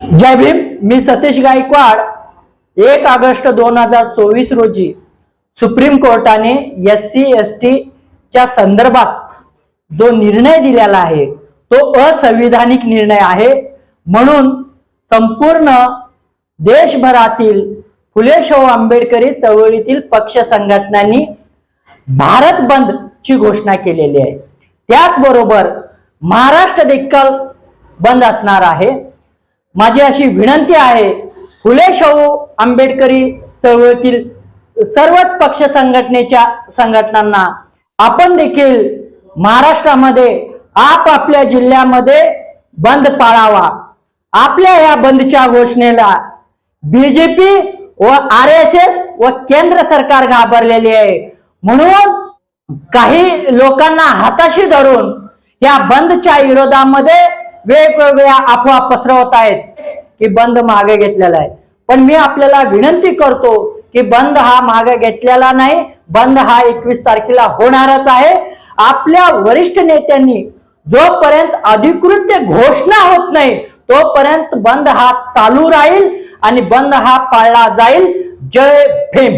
जय भीम मी सतीश गायकवाड. एक ऑगस्ट दोन हजार चोवीस रोजी सुप्रीम कोर्टाने एस सी एस च्या संदर्भात जो निर्णय दिलेला आहे तो असंविधानिक निर्णय आहे. म्हणून संपूर्ण देशभरातील फुले शाहू आंबेडकरी चळवळीतील पक्ष संघटनांनी भारत बंद ची घोषणा केलेली आहे. त्याचबरोबर महाराष्ट्र देखील बंद असणार आहे. माझी अशी विनंती आहे फुले शाहू आंबेडकरी चळवळीतील सर्वच पक्ष संघटनेच्या संघटनांना आपण देखील महाराष्ट्रामध्ये आपापल्या जिल्ह्यामध्ये बंद पाळावा. आपल्या या बंदच्या घोषणेला बीजेपी व आर एस एस व केंद्र सरकार घाबरलेली आहे. म्हणून काही लोकांना हाताशी धरून या बंदच्या विरोधामध्ये वेगवेगळ्या अफवा पसरवत आहेत की बंद मागे घेतलेला आहे. पण मी आपल्याला विनंती करतो की बंद हा मागे घेतलेला नाही बंद हा एकवीस तारखेला होणारच आहे. आपल्या वरिष्ठ नेत्यांनी जोपर्यंत अधिकृत घोषणा होत नाही तोपर्यंत बंद हा चालू राहील आणि बंद हा पाळला जाईल. जय भीम.